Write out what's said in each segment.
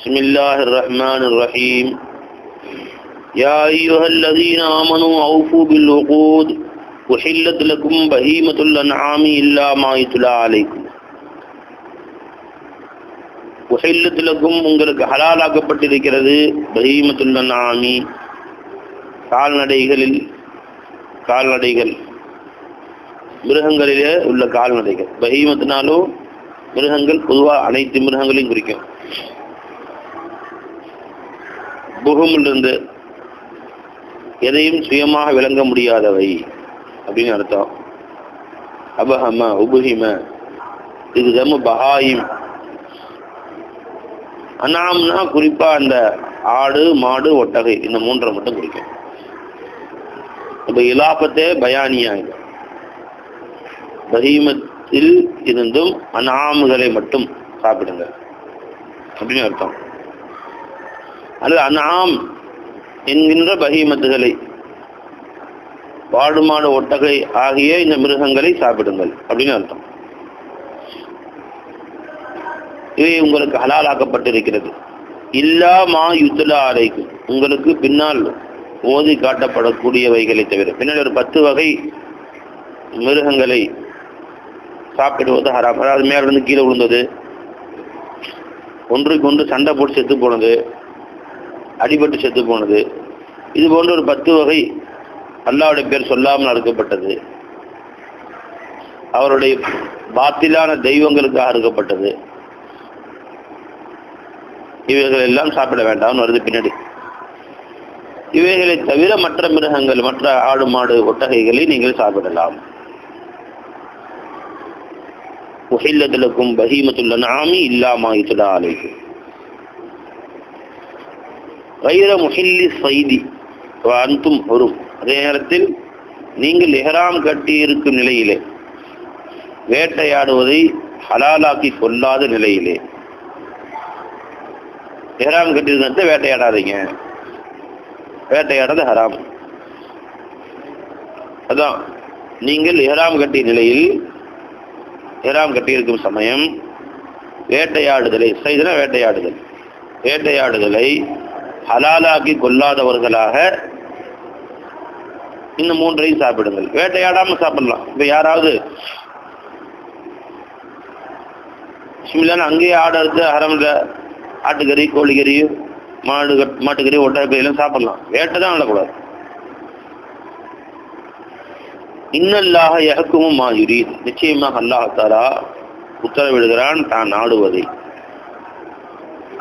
بسم الله الرحمن الرحيم يا أيها الذين آمنوا أوفوا بالعقود وحلت لكم بهيمة الأنعام إلا ما يتلى عليكم وحلت لكم உங்களுக்கு ஹலாலாக்கப்பட்டிருக்கிறது பஹீமத்துல் அன்ஆமி கால்நடைகளில் கால்நடைகள் மிருகங்களிலே உள்ள கால்நடைகள் பஹீமத்தினாலும் மிருகங்கள் பொதுவாக அனைத்து மிருகங்களையும் குறிக்கும் புகுமிலிருந்து எதையும் சுயமாக விளங்க முடியாதவை. அப்படின்னு அர்த்தம். அபஹம உபுஹிம இது தம்மு பஹாயிம். அண்ணாம்னா குறிப்பா அந்த ஆடு மாடு ஒட்டகை இந்த மூன்றை மட்டும் குறிக்கும். இப்போ இலாபத்தே பயானியா இது பஹீமத்தில் இருந்தும் அனாமுகளை மட்டும் சாப்பிடுங்க. அப்படின்னு அர்த்தம். அல்லது அனாம் என்கின்ற பகிமத்துகளை பாடுமாடு ஒட்டகை ஆகிய இந்த மிருகங்களை சாப்பிடுங்கள் அப்படின்னு அர்த்தம். இவை உங்களுக்கு ஹலாலாக்கப்பட்டிருக்கிறது. இல்லா மா யுத்தலா அறைக்கும் உங்களுக்கு பின்னால் ஓதி காட்டப்படக்கூடியவைகளை தவிர பின்னால் ஒரு பத்து வகை மிருகங்களை சாப்பிடுவது ஹராம். அதாவது மேலிருந்து கீழே விழுந்தது ஒன்றுக்கு ஒன்று சண்டை போட்டு செத்து போனது அடிபட்டு செத்து போனது. இது போன்ற ஒரு பத்து வகை அல்லாவுடைய பேர் சொல்லாமல் அறுக்கப்பட்டது. அவருடைய பாத்திலான தெய்வங்களுக்காக அறுக்கப்பட்டது. இவைகள் எல்லாம் சாப்பிட வேண்டாம்னு வருது பின்னாடி. இவைகளை தவிர மற்ற மிருகங்கள் மற்ற ஆடு மாடு ஒட்டகைகளை நீங்கள் சாப்பிடலாம். உஹில்லத்திலக்கும் பஹீமத்துள்ள நாமி இல்லாமல் இத்துலா வைர முஹில்லி சைதி அந்தும் வரும் அதே நேரத்தில் நீங்கள் எஹராம் கட்டி இருக்கும் நிலையிலே வேட்டையாடுவதை ஹலாலாக்கி கொள்ளாத நிலையிலே. எஹராம் கட்டியிருக்கிறத வேட்டையாடாதீங்க. வேட்டையாடுறது ஹராம். அதான். நீங்கள் எஹராம் கட்டிய நிலையில் எஹராம் கட்டியிருக்கும் சமயம் வேட்டையாடுதலை செய்தன வேட்டையாடுதல். வேட்டையாடுதலை ஹலாலாக்கி கொள்ளாதவர்களாக இந்த மூன்றையும் சாப்பிடுங்கள். வேட்டையாடாம சாப்பிடலாம். இப்ப யாராவது சிமிலான அங்கேயே ஆடு அறுத்து ஹரம்ல ஆட்டுக்கறி கோழிக்கறி மாடு மாட்டுக்கறி ஒட்டக்கறி சாப்பிடலாம். வேட்டை தான் விடக்கூடாது இன்னல்லாக எகக்குமும் மாயுரி நிச்சயமாக அல்லாஹாலா உத்தரவிடுகிறான் தான் நாடுவதை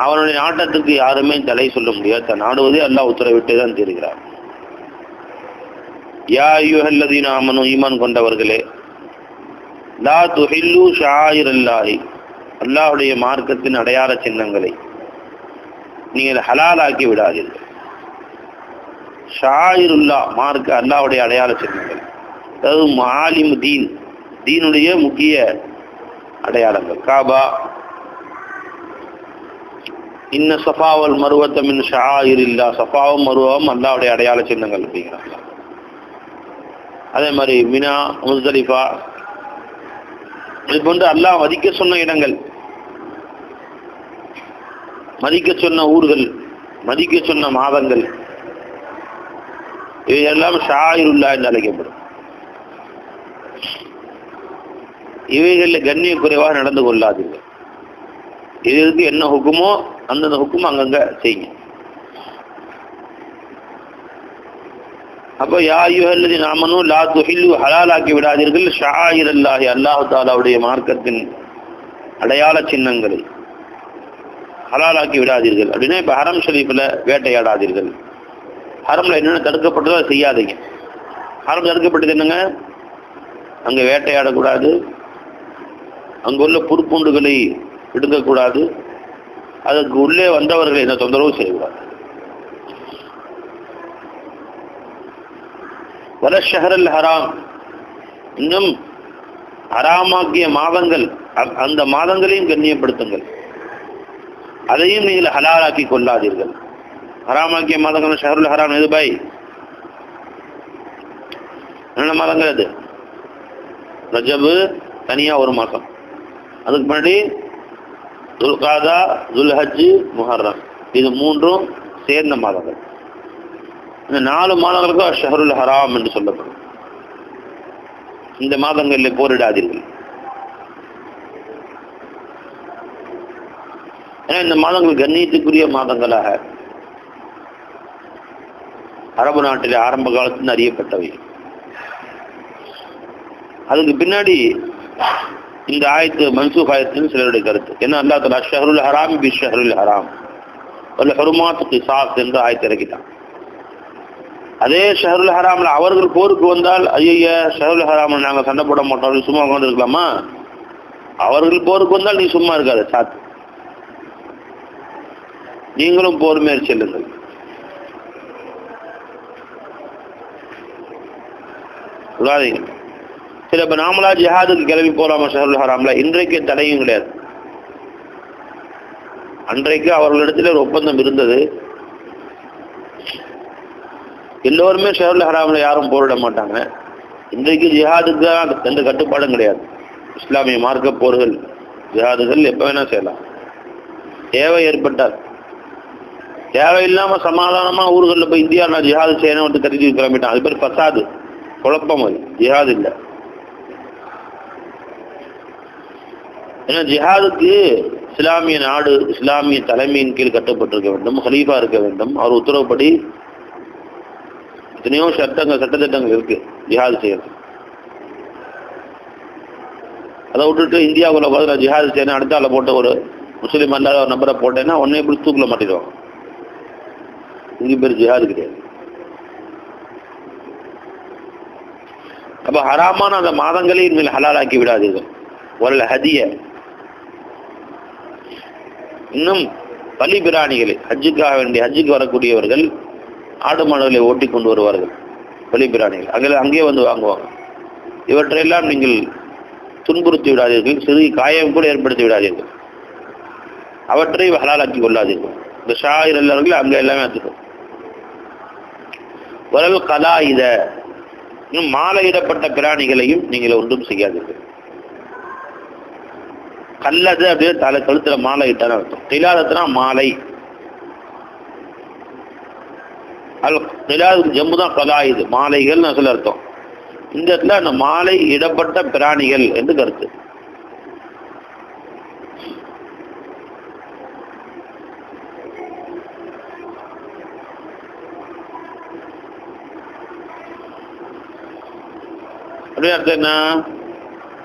அவனுடைய நாட்டத்துக்கு யாருமே தலை சொல்ல முடியாது. தன் நாடுவதே அல்லாஹ் உத்தரவிட்டே தான் தெரிகிறார் யா ஐயுஹல்லதீன ஆமனு ஈமான் கொண்டவர்களே லா துஹில்லு ஷாயிர் அல்லாஹி அல்லாஹுடைய மார்க்கத்தின் அடையாள சின்னங்களை நீங்கள் ஹலாலாக்கி விடாதீர்கள். ஷாயிருல்லா மார்க்க அல்லாவுடைய அடையாள சின்னங்கள். அதாவது மாலிம் தீன் தீனுடைய முக்கிய அடையாளங்கள். காபா இன்ன சஃபாவல் மருவத்தமின் மின் ஷாயிர் இல்லா சஃபாவும் மருவம் அல்லாவுடைய அடையாள சின்னங்கள் அப்படிங்கிறாங்க. அதே மாதிரி மினா முஸ்தலிஃபா இது போன்று அல்லாஹ் மதிக்க சொன்ன இடங்கள் மதிக்க சொன்ன ஊர்கள் மதிக்க சொன்ன மாதங்கள் இவையெல்லாம் ஷாயிருல்லா என்று அழைக்கப்படும். இவைகளில் கண்ணிய குறைவாக நடந்து கொள்ளாதீர்கள். இதற்கு என்ன ஹுக்குமோ அந்தந்த ஹுக்கும் அங்கங்க செய்யுங்க. அப்போ யா யாயுஹல்லதி நாமனும் லா துஹில்லு ஹலாலாக்கி விடாதீர்கள். ஷாயிர் அல்லாஹி அல்லாஹு தாலாவுடைய மார்க்கத்தின் அடையாள சின்னங்களை ஹலாலாக்கி விடாதீர்கள். அப்படின்னா இப்போ ஹரம் ஷரீஃபில் வேட்டையாடாதீர்கள். ஹரமில் என்னென்ன தடுக்கப்பட்டதோ அதை செய்யாதீங்க. ஹரம் தடுக்கப்பட்டது என்னங்க? அங்கே வேட்டையாடக்கூடாது. அங்குள்ள புற்பூண்டுகளை விடுங்கக்கூடாது அதற்கு உள்ளே வந்தவர்களை எந்த தொந்தரவும் செய்யக்கூடாது. வலஷஹரல் ஹராம். இன்னும் ஹராமாக்கிய மாதங்கள் அந்த மாதங்களையும் கண்ணியப்படுத்துங்கள். அதையும் நீங்கள் ஹலாலாக்கி கொள்ளாதீர்கள். ஹராமாக்கிய மாதங்கள் ஷஹருல் ஹராம் எது பாய்? என்ன மாதங்கள் அது? ரஜபு தனியா ஒரு மாதம். அதுக்கு முன்னாடி துல்காதா துல்ஹஜ் முஹர்ரம். இது மூன்றும் சேர்ந்த மாதங்கள். இந்த நாலு மாதங்களுக்கும் ஷஹருல் ஹராம் என்று சொல்லப்படும். இந்த மாதங்களில் போரிடாதீர்கள். ஏன்னா இந்த மாதங்கள் கண்ணியத்துக்குரிய மாதங்களாக அரபு நாட்டில் ஆரம்ப காலத்தில் அறியப்பட்டவை. அதுக்கு பின்னாடி இந்த ஆயத்து மன்சூக் ஆயத்துன்னு சிலருடைய கருத்து. என்ன? அல்லா தலா ஷஹருல் ஹராம் பி ஷஹருல் ஹராம். அல்ல ஹருமாத் கிசாஸ் என்று ஆயத்து இறக்கிட்டான். அதே ஷஹருல் ஹராமில் அவர்கள் போருக்கு வந்தால் ஐய ஷஹருல் ஹராம்ல நாங்கள் சண்டை போட மாட்டோம் சும்மா உட்காந்து இருக்கலாமா அவர்கள் போருக்கு வந்தால் நீ சும்மா இருக்காது சாத்து. நீங்களும் போர் மேற் செல்லுங்கள். விடாதீங்க சில இப்போ நாமளா ஜிஹாதுக்கு கிளம்பி போகலாமா ஷஹருல் ஹராம்ல? இன்றைக்கு தடையும் கிடையாது. அன்றைக்கு அவர்களிடத்தில் ஒரு ஒப்பந்தம் இருந்தது. எல்லோருமே ஷஹருல் ஹராமில் யாரும் போரிட மாட்டாங்க. இன்றைக்கு ஜிஹாதுக்கு தான் எந்த கட்டுப்பாடும் கிடையாது. இஸ்லாமிய மார்க்க போர்கள் ஜிஹாதுகள் எப்போ வேணா செய்யலாம். தேவை ஏற்பட்டால். தேவையில்லாமல் சமாதானமா ஊர்களில் போய் இந்தியா நான் ஜிஹாது செய்யணும் கருதி கிளம்பிட்டான். அது பேர் பசாது குழப்பம் அது. ஜிஹாது இல்லை. ஏன்னா ஜிஹாதுக்கு இஸ்லாமிய நாடு இஸ்லாமிய தலைமையின் கீழ் கட்டப்பட்டிருக்க வேண்டும் ஹலீஃபா இருக்க வேண்டும். அவர் உத்தரவுப்படி எத்தனையோ சட்டங்கள் சட்டத்திட்டங்கள் இருக்கு ஜிஹாது செய்யறது அதை விட்டுட்டு இந்தியாவுக்குள்ள பார்த்து நான் ஜிஹாது செய்யணும் அடுத்தால போட்ட ஒரு முஸ்லீம் அல்லாத ஒரு நம்பரை போட்டேன்னா உடனே இப்படி தூக்கில மாட்டிடுவாங்க. இங்கே பேர் ஜிஹாது கிடையாது. அப்போ ஹராமான அந்த மாதங்களை இனிமேல் ஹலாலாக்கி விடாதீர்கள். ஒரு ஹதியை இன்னும் பலி பிராணிகளை ஹஜ்ஜுக்காக வேண்டிய ஹஜ்ஜுக்கு வரக்கூடியவர்கள் ஆடு மாடுகளை ஓட்டி கொண்டு வருவார்கள் பலி பிராணிகள். அங்கே அங்கேயே வந்து வாங்குவாங்க. இவற்றையெல்லாம் நீங்கள் துன்புறுத்தி விடாதீர்கள் சிறு காயம் கூட ஏற்படுத்தி விடாதீர்கள். அவற்றை ஹலாலாக்கி கொள்ளாதீர்கள். இந்த ஷாயிர் எல்லாருக்கும் அங்கே எல்லாமே எடுத்துக்கும். வரல் கலா இத இன்னும் மாலையிடப்பட்ட பிராணிகளையும் நீங்கள் ஒன்றும் செய்யாதீர்கள். கல்லது அப்படியே தலை கழுத்துல மாலை இட்டான அர்த்தம். திலாதத்துனா மாலை. அல் திலாதுக்கு ஜம்மு தான் கலாயுது. மாலைகள் சொல்ல அர்த்தம். இந்த இடத்துல அந்த மாலை இடப்பட்ட பிராணிகள் என்று கருத்து. அப்படியே அர்த்தம் என்ன?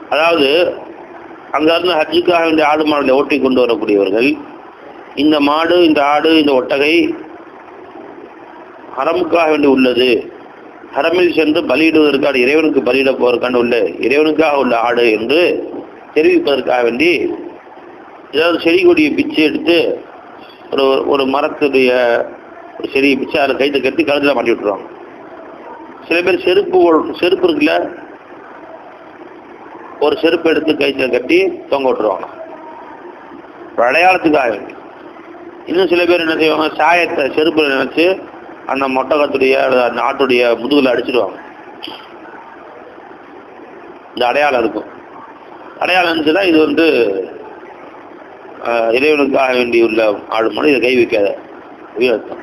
அதாவது அங்கிருந்து ஹஜ்ஜுக்காக வேண்டிய ஆடு மாடுகளை ஓட்டி கொண்டு வரக்கூடியவர்கள் இந்த மாடு இந்த ஆடு இந்த ஒட்டகை ஹரமுக்காக வேண்டி உள்ளது. ஹரமில் சென்று பலியிடுவதற்கான இறைவனுக்கு பலியிட போவதற்கான உள்ள இறைவனுக்காக உள்ள ஆடு என்று தெரிவிப்பதற்காக வேண்டி ஏதாவது செடி கொடியை பிச்சு எடுத்து ஒரு ஒரு மரத்துடைய ஒரு செடியை பிச்சு அதில் கைத்தை கட்டி கழுத்தில் மாட்டி விட்டுருவாங்க. சில பேர் செருப்பு செருப்பு இருக்குல்ல ஒரு செருப்பு எடுத்து கைத்தில் கட்டி தொங்க விட்டுருவாங்க. ஒரு அடையாளத்துக்காக வேண்டி. இன்னும் சில பேர் என்ன செய்வாங்க சாயத்தை செருப்பில் நினைச்சு அந்த மொட்டகத்துடைய அந்த ஆட்டுடைய முதுகில் அடிச்சிடுவாங்க. இந்த அடையாளம் இருக்கும். அடையாளம் இருந்துச்சுன்னா இது வந்து ஆஹ், இறைவனுக்காக வேண்டி உள்ள ஆடு மாடு இதை கை வைக்காத அர்த்தம்.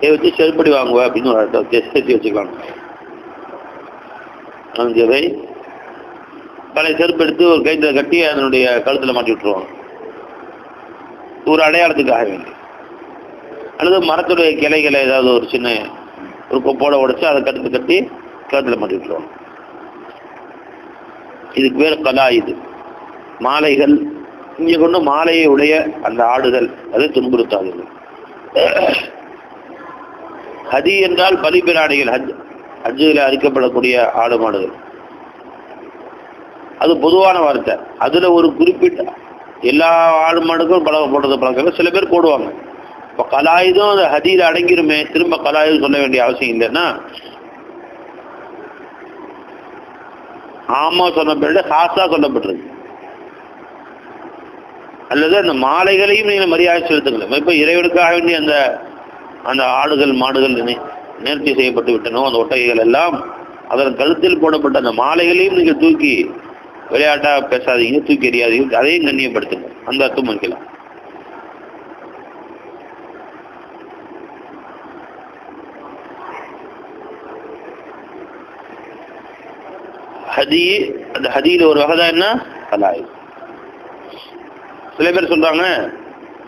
கை வச்சு செருப்படி வாங்குவ அப்படின்னு ஒரு அர்த்தம். சேர்த்து வச்சுக்கலாம் அஞ்சவை பழைய செருப்பு எடுத்து ஒரு கைத்தில் கட்டி அதனுடைய கழுத்தில் மாட்டி விட்டுருவாங்க. ஒரு அடையாளத்துக்காக வேண்டி. அல்லது மரத்துடைய கிளைகளை ஏதாவது ஒரு சின்ன ஒரு கொப்போட உடைச்சு அதை கட்டு கட்டி கழுத்தில் மாட்டி விட்டுருவாங்க. இதுக்கு பேர் கலா இது. மாலைகள் இங்கே கொண்டு மாலையை உடைய அந்த ஆடுகள் அதை துன்புறுத்தாதீர்கள் ஹதி என்றால் பலிபிராணிகள் ஹஜ் ஹஜ்ஜில் அரிக்கப்படக்கூடிய ஆடு மாடுகள். அது பொதுவான வார்த்தை. அதுல ஒரு குறிப்பிட்ட எல்லா ஆடு மாடுக்கும் பழக போடுறது பழக்கம் சில பேர் போடுவாங்க. இப்போ கலாயுதம் அது ஹதியில் அடங்கிருமே திரும்ப கலாயுதம் சொல்ல வேண்டிய அவசியம் இல்லைன்னா ஆமா சொன்ன பிறகு ஹாஸா சொல்லப்பட்டிருக்கு. அல்லது அந்த மாலைகளையும் நீங்கள் மரியாதை செலுத்துங்களேன் இப்போ இறைவனுக்காக வேண்டிய அந்த அந்த ஆடுகள் மாடுகள் நேர்த்தி செய்யப்பட்டு விட்டனோ அந்த ஒட்டகைகள் எல்லாம் அதன் கழுத்தில் போடப்பட்ட அந்த மாலைகளையும் நீங்கள் தூக்கி விளையாட்டா பேசாதீங்க தூக்கி எறியாதீங்க அதையும் கண்ணியப்படுத்துங்க. அந்த அர்த்தம் வைக்கலாம் ஹதி அந்த ஹதியில ஒரு வகை தான் என்ன? ஹலாயு சில பேர் சொல்றாங்க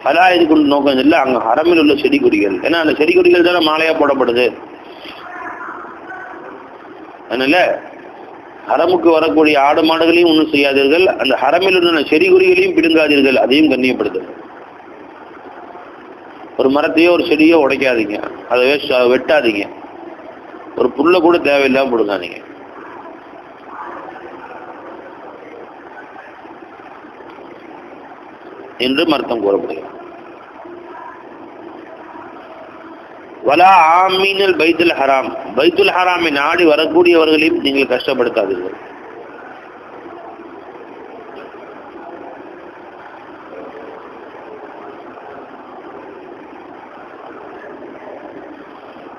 ஹலாயுதுக்கு நோக்கம் இல்லை அங்க ஹரமில் உள்ள செடி கொடிகள். ஏன்னா அந்த செடி கொடிகள் தானே மாலையா போடப்படுது. அதனால ஹரமுக்கு வரக்கூடிய ஆடு மாடுகளையும் ஒன்றும் செய்யாதீர்கள். அந்த ஹரமில் உள்ள செடி கொடிகளையும் பிடுங்காதீர்கள். அதையும் கண்ணியப்படுத்தும் ஒரு மரத்தையோ ஒரு செடியோ உடைக்காதீங்க. அதை வேஸ்ட் வெட்டாதீங்க. ஒரு புல்லை கூட தேவையில்லாம பிடுங்காதீங்க. என்று அர்த்தம் கூறப்படுகிறது. வலா ஆமீனல் பைத்துல் ஹராம். பைத்துல் ஹராமை நாடி வரக்கூடியவர்களையும் நீங்கள் கஷ்டப்படுத்தாதீர்கள்.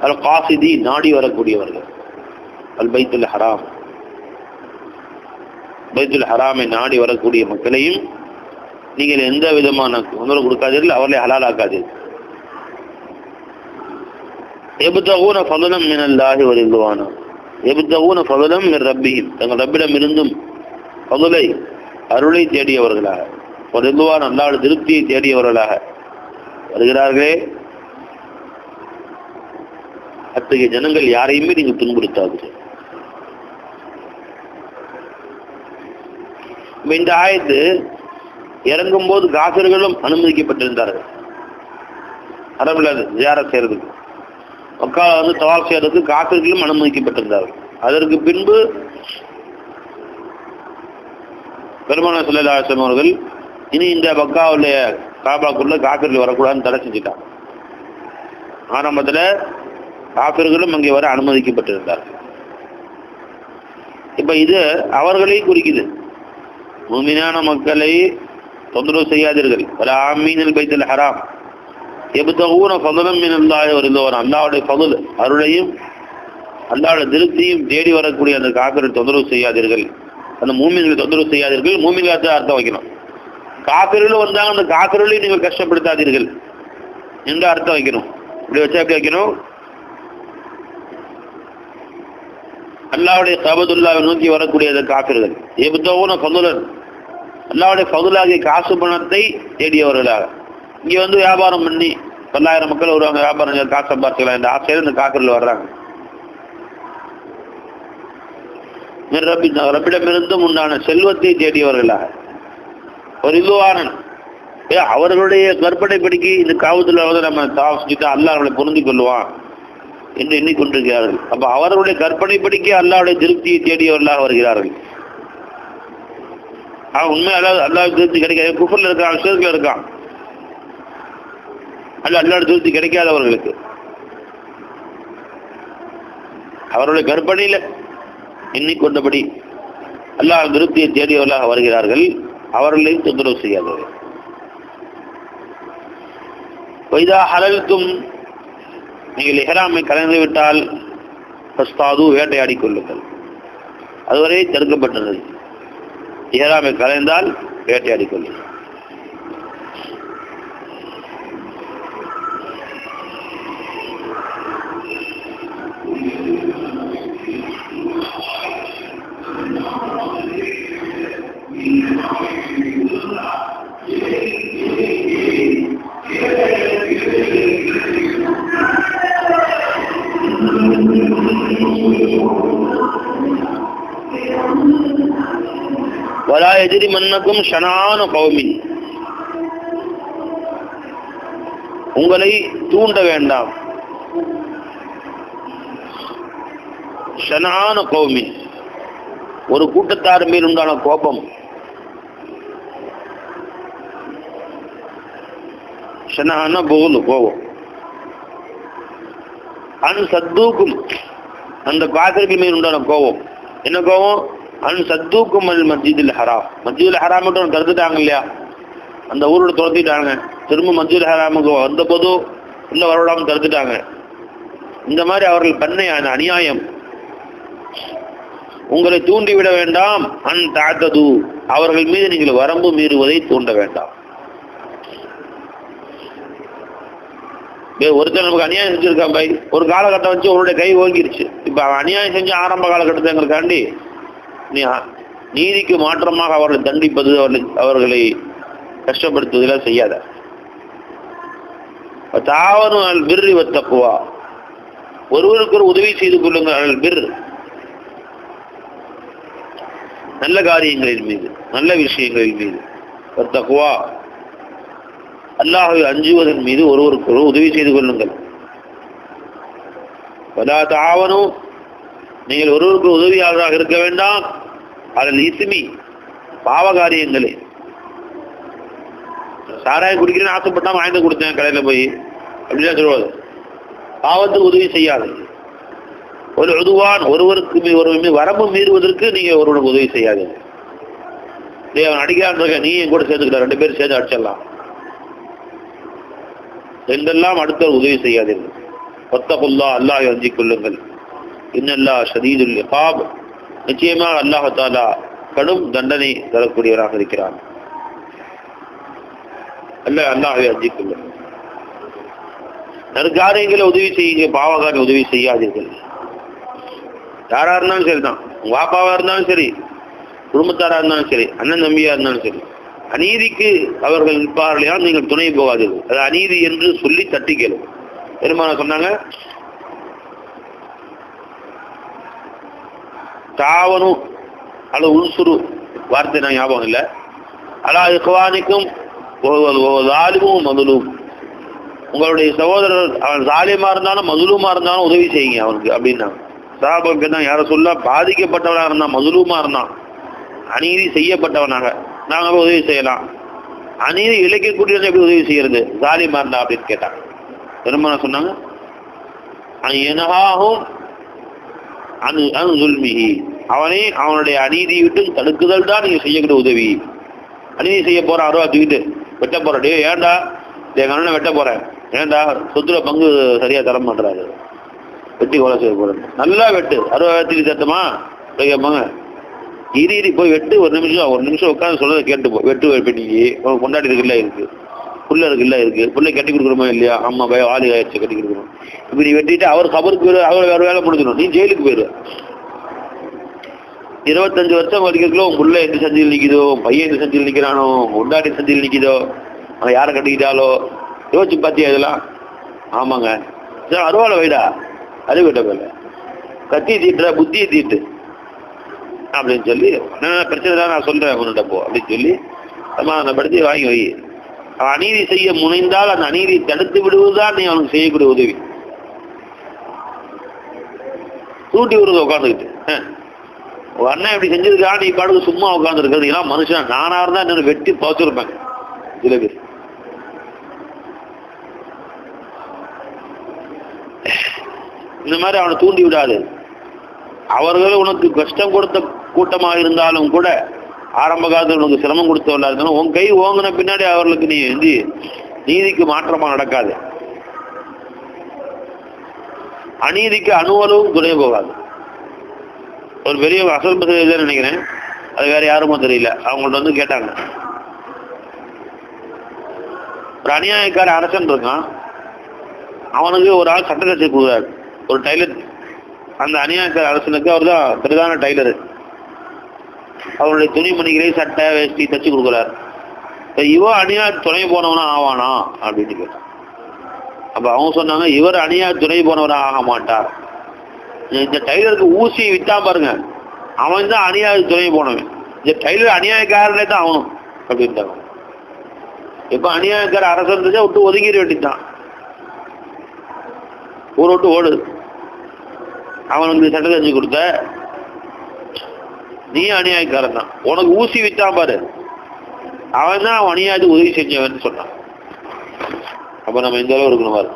அல் காசிதி நாடி வரக்கூடியவர்கள். அல் பைத்துல் ஹராம். பைத்துல் ஹராமை நாடி வரக்கூடிய மக்களையும் நீங்கள் எந்த விதமான உணர்வு கொடுக்காதீர்கள் அவர்களை ஹலாலாக்காதீர்கள். எபுத்தகூன ஃபதுலம் மின் அல்லாஹி வருவானா எபுத்தகூன ஃபதுலம் மின் ரப்பியும் தங்கள் ரப்பிடம் இருந்தும் அருளை தேடியவர்களாக. வருவான் அல்லாடு திருப்தியை தேடியவர்களாக வருகிறார்களே. அத்தகைய ஜனங்கள் யாரையுமே நீங்கள் துன்புறுத்தாது இந்த ஆயத்து இறங்கும் போது காசர்களும் அனுமதிக்கப்பட்டிருந்தார்கள். அரபுல ஜியார செய்யறதுக்கு. மக்கால வந்து தவாப் செய்யறதுக்கு காப்பிர்களும் அனுமதிக்கப்பட்டிருந்தார்கள். அதற்கு பின்பு பெருமான சொல்லலாசம் அவர்கள் இனி இந்த மக்காவுடைய காபாக்குள்ள காப்பிர்கள் வரக்கூடாதுன்னு தடை செஞ்சுட்டாங்க. ஆரம்பத்துல காப்பிர்களும் அங்கே வர அனுமதிக்கப்பட்டிருந்தார். இப்ப இது அவர்களை குறிக்குது. முழுமையான மக்களை தொந்தரவு செய்யாதீர்கள். வல ஆமீனல் பைத்தல் ஹராம். எபுத்தகூன ஃபதுலம் மின் அல்லாஹ் வருந்தவர் அல்லாவுடைய ஃபதுல் அருளையும் அல்லாவுடைய திருப்தியும் தேடி வரக்கூடிய அந்த காக்கரை தொந்தரவு செய்யாதீர்கள். அந்த மூமின்களை தொந்தரவு செய்யாதீர்கள். மூமின்காத்த அர்த்தம் வைக்கணும். காக்கர்களும் வந்தாங்க அந்த காக்கரிலையும் நீங்கள் கஷ்டப்படுத்தாதீர்கள் என்று அர்த்தம் வைக்கணும். இப்படி வச்சா எப்படி வைக்கணும்? அல்லாவுடைய சபதுல்லாவை நோக்கி வரக்கூடிய அந்த காக்கர்கள் எபுத்தோன ஃபதுலன் அல்லாவுடைய ஃபதுலாகிய காசு பணத்தை தேடியவர்களாக. இங்க வந்து வியாபாரம் பண்ணி பல்லாயிரம் மக்கள் வருவாங்க வியாபாரம் செஞ்சு காசு சம்பாதிக்கலாம் இந்த ஆசையில் இந்த காக்கரில் வர்றாங்க. ரப்பி ரப்பிடமிருந்தும் உண்டான செல்வத்தை தேடியவர்களாக. ஒரு இதுவானன் ஏ அவர்களுடைய கற்பனைப்படிக்கு இந்த காவத்தில் வந்து நம்ம தாவ செஞ்சுட்டா அல்லாஹ் அவர்களை பொருந்தி கொள்வான் என்று எண்ணிக்கொண்டிருக்கிறார்கள். அப்போ அவர்களுடைய கற்பனை படிக்க அல்லாவுடைய திருப்தியை தேடியவர்களாக வருகிறார்கள். அவன் உண்மை அல்லாஹ் திருப்தி கிடைக்காது. குஃபர்ல இருக்கான் விஷயத்தில் இருக்கான். அல்ல அல்லாட திருப்தி கிடைக்காதவர்களுக்கு. அவருடைய கற்பனையில எண்ணிக்கொண்டபடி அல்லாஹ் திருப்தியை தேடியவர்களாக வருகிறார்கள். அவர்களையும் தொந்தரவு செய்யாதவர்கள். வைதா ஹலல்தும் நீங்கள் இஹராமை கலந்து விட்டால் பஸ்தாது வேட்டையாடி கொள்ளுங்கள். அதுவரை தடுக்கப்பட்டது. இஹராமை கலைந்தால் வேட்டையாடி கொள்ளுங்கள். எதிரி மன்னக்கும் ஷனான கௌமி உங்களை தூண்ட வேண்டாம். ஷனான கௌமி. ஒரு கூட்டத்தார் மேல் உண்டான கோபம். ஷனான போகுது கோபம். அன் சத்தூக்கும். அந்த காத்திரிக்கு மேல் உண்டான கோபம். என்ன கோபம்? அன் சத்தூக்கும் அல் மஸ்ஜிதுல் ஹராம். மஸ்ஜிதுல் ஹராம் மட்டும் கருத்துட்டாங்க இல்லையா? அந்த ஊரோட துரத்திட்டாங்க. திரும்ப மஸ்ஜிதுல் ஹராமுக்கு வந்த போது உள்ள வரவிடாம தடுத்துட்டாங்க இந்த மாதிரி அவர்கள் பண்ண அநியாயம். உங்களை தூண்டிவிட வேண்டாம். அன் தாத்தது. அவர்கள் மீது நீங்கள் வரம்பு மீறுவதை தூண்ட வேண்டாம். ஒருத்தர் நமக்கு அநியாயம் செஞ்சிருக்கான் பை ஒரு காலகட்டம் வச்சு உன்னுடைய கை ஓங்கிருச்சு. இப்போ அநியாயம் செஞ்சு ஆரம்ப காலகட்டத்தை எங்களுக்காண்டி நீதிக்கு மாற்றமாக அவர்களை தண்டிப்பது அவர்களை அவர்களை கஷ்டப்படுத்துவதெல்லாம் செய்யாத. தாவனும் அல் பிர் வத்தக்குவா ஒருவருக்கு ஒரு உதவி செய்து கொள்ளுங்கள் அல் பிர் நல்ல காரியங்களின் மீது நல்ல விஷயங்களின் மீது. தக்குவா அல்லாஹை அஞ்சுவதன் மீது ஒருவருக்கு உதவி செய்து கொள்ளுங்கள். வலா தாவனும் நீங்கள் ஒருவருக்கு உதவியாளராக இருக்க வேண்டாம். அதில் இசுமி பாவகாரியங்களே. சாராயம் குடிக்கிறேன்னு ஆசைப்பட்டா வாங்கி கொடுத்தேன் கடையில போய். அப்படிதான் சொல்லுவாது பாவத்துக்கு உதவி செய்யாது. ஒரு உதுவான் ஒருவருக்கு ஒரு வரம்பு மீறுவதற்கு நீங்க ஒருவனுக்கு உதவி செய்யாது. டேய், அவன் அடிக்கான் இருக்க நீ என் கூட சேர்த்துக்கிட்ட ரெண்டு பேரும் சேர்ந்து அடிச்சிடலாம். எங்கெல்லாம் அடுத்தவர் உதவி செய்யாதீர்கள். ஒத்தகுல்லா அல்லாஹ் அஞ்சிக் கொள்ளுங்கள். இன்னல்லா ஷதீதுல் இகாப் நிச்சயமாக அல்லாஹ் தாலா கடும் தண்டனை தரக்கூடியவராக இருக்கிறார் அல்ல அல்லாஹை அஞ்சிக் நற்காரியங்களை உதவி செய்யுங்க பாவகாரி உதவி செய்யாதீர்கள். யாரா இருந்தாலும் சரிதான் உங்க பாப்பாவா இருந்தாலும் சரி குடும்பத்தாரா இருந்தாலும் சரி அண்ணன் தம்பியா இருந்தாலும் சரி. அநீதிக்கு அவர்கள் நிற்பார்களையால் நீங்கள் துணை போகாதீர்கள். அது அநீதி என்று சொல்லி தட்டி கேளு பெருமான சொன்னாங்க தாவனும் அல்லது உள்சுரு வார்த்தை நான் ஞாபகம் இல்லை. அலா இஹ்வானிக்கும் தாலிமும் மதுலும். உங்களுடைய சகோதரர் அவன் சாலியமா இருந்தாலும் மதுலுமா இருந்தாலும் உதவி செய்யுங்க அவனுக்கு அப்படின்னாங்க சகாபாக்கு தான் யார சொல்ல? பாதிக்கப்பட்டவனாக இருந்தான் மதுலுமா இருந்தான். அநீதி செய்யப்பட்டவனாக. நாங்கள் உதவி செய்யலாம். அநீதி இழைக்கக்கூடியவன் எப்படி உதவி செய்யறது? சாலியமாக இருந்தா அப்படின்னு கேட்டான் திரும்ப சொன்னாங்க? எனகாகும் அனு அனு சுல்மிஹி அவனை அவனுடைய அநீதியை விட்டு தடுக்குதல் தான் நீங்கள் செய்யக்கூடிய உதவி. அநீதி செய்ய போற அருவா தூக்கிட்டு வெட்ட போகிற டே ஏன்டா? என் அண்ணனை வெட்ட போகிறேன் ஏன்டா? சொத்துல பங்கு சரியாக தர மாட்டாரு வெட்டி கொலை செய்ய போகிறேன் நல்லா வெட்டு. அருவா வெட்டிக்கு தட்டுமா கேட்பாங்க இரி இரி போய் வெட்டு. ஒரு நிமிஷம் ஒரு நிமிஷம் உட்காந்து சொல்கிறத கேட்டு போ வெட்டு வெட்டி உனக்கு கொண்டாடி இருக்குல்ல இருக்குது புள்ள இருக்குல்ல இருக்கு. புள்ளை கட்டி கொடுக்குறோமா இல்லையா? அம்மா பய வாலி ஆயிடுச்சு கட்டி கொடுக்கணும். இப்படி நீ வெட்டிட்டு அவர் கபருக்கு போயிரு அவர் வேறு வேலை முடிஞ்சிடும். நீ ஜெயிலுக்கு போயிரு. இருபத்தஞ்சு வருஷம் வரைக்கும் உன் புள்ள எந்த சந்தியில் நிற்கிதோ பையன் எந்த சந்தியில் நிற்கிறானோ உண்டாட்டி கொண்டாடி சந்தியில் நிற்கிதோ அவன் யாரை கட்டிக்கிட்டாலோ? யோசிச்சு பார்த்தியா இதெல்லாம்? ஆமாங்க. சரி அருவாளை வைடா. அது விட்ட போல கத்தி தீட்டுற புத்தியை தீட்டு. அப்படின்னு சொல்லி நான் பிரச்சனை தான் நான் சொல்கிறேன் உன்னிட்ட போ. அப்படின்னு சொல்லி சமாதானப்படுத்தி வாங்கி வை. அநீதி செய்ய முனைந்தால் அந்த அநீதியை தடுத்து விடுவதுதான் நீ அவனுக்கு செய்யக்கூடிய உதவி. தூட்டி விடுறது உட்காந்துக்கிட்டு உன் அண்ணன் இப்படி செஞ்சிருக்கா நீ பாடுக்கு சும்மா உட்காந்துருக்கிறது எல்லாம் மனுஷன் நானா இருந்தா என்ன வெட்டி பார்த்துருப்பேன் சில பேர். இந்த மாதிரி அவனை தூண்டி விடாது. அவர்கள் உனக்கு கஷ்டம் கொடுத்த கூட்டமாக இருந்தாலும் கூட ஆரம்ப காலத்தில் உனக்கு சிரமம் கொடுத்தவர்களாக இருந்தாலும் உன் கை ஓங்கின பின்னாடி அவர்களுக்கு நீ வந்து நீதிக்கு மாற்றமா நடக்காது. அநீதிக்கு அணுவலும் துணை போகாது. ஒரு பெரிய அசல் பசங்க நினைக்கிறேன். அது வேற யாருமோ தெரியல. அவங்கள்ட்ட வந்து கேட்டாங்க. ஒரு அநியாயக்கார அரசன் இருக்கான். அவனுக்கு ஒரு ஆள் சட்ட கொடுக்குறாரு. ஒரு டைலர். அந்த அநியாயக்கார அரசனுக்கு அவர் தான் பிரதான டைலரு. அவருடைய துணிமணிகளை சட்டை வேஷ்டி தச்சு கொடுக்குறாரு. இப்ப இவன் அநியாய துணை போனவனா ஆவானா? அப்படின்னு கேட்டான் அப்ப அவங்க சொன்னாங்க இவர் அநியாய துணை போனவரா ஆக மாட்டார். இந்த டைலருக்கு ஊசி விட்டா பாருங்க. அவன் தான் அநியாய துணை போனவன். இந்த டைலர் அநியாயக்காரனே தான் அவனும் அப்படின்ட்டாங்க. இப்போ அநியாயக்கார அரசு இருந்துச்சா விட்டு ஒதுங்கிட வேண்டியதுதான். ஊர் விட்டு ஓடு. அவனுக்கு சட்டை செஞ்சு கொடுத்த நீ அநியாயக்காரன் தான். உனக்கு ஊசி விட்டான் பாரு. அவன் தான் அவன் அநியாயத்துக்கு உதவி செஞ்சவன் சொன்னான். அப்ப நம்ம இந்த அளவு இருக்கணும் பாரு.